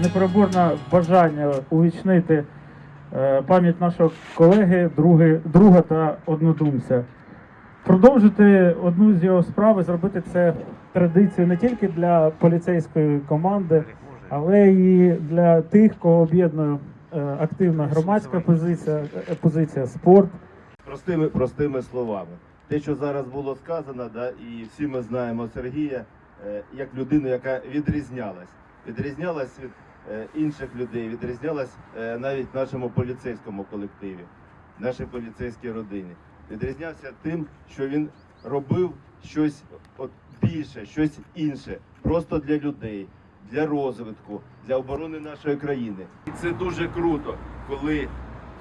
непереборне бажання увічнити е, пам'ять нашого колеги, други, друга та однодумця. Продовжити одну з його справ і зробити це традицією не тільки для поліцейської команди, але і для тих, кого об'єднує е, активна громадська позиція, е, позиція спорт. простими, простими словами. Те, що зараз було сказано, да, і всі ми знаємо Сергія як людину, яка відрізнялась. Відрізнялась від інших людей, відрізнялась е, навіть нашому поліцейському колективі, нашій поліцейській родині. Відрізнявся тим, що він робив щось от більше, щось інше, просто для людей, для розвитку, для оборони нашої країни. І це дуже круто, коли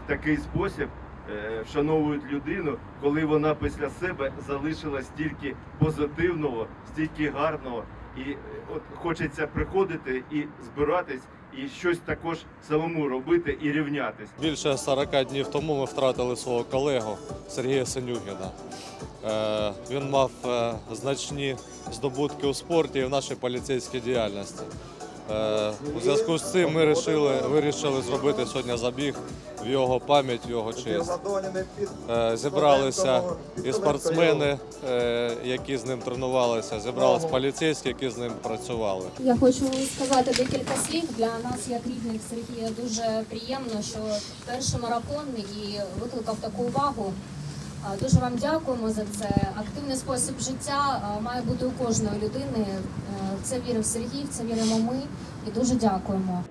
в такий спосіб е, вшановують людину, коли вона після себе залишила стільки позитивного, стільки гарного. І е, от хочеться приходити і збиратись, і щось також самому робити і рівнятись. Більше 40 днів тому ми втратили свого колегу Сергія Синюгіна. Е, Він мав е, значні здобутки у спорті і в нашій поліцейській діяльності. Е, У зв'язку з цим ми вирішили, вирішили зробити сьогодні забіг в його пам'ять, в його честь. Е, Зібралися і спортсмени, е, які з ним тренувалися, зібрались поліцейські, які з ним працювали. Я хочу сказати декілька слів. Для нас, як рідних Сергія, дуже приємно, що перший марафон і викликав таку увагу. А, Дуже вам дякуємо за це. Активний спосіб життя має бути у кожної людини. Е, В це вірив Сергій, в це віримо ми і дуже дякуємо.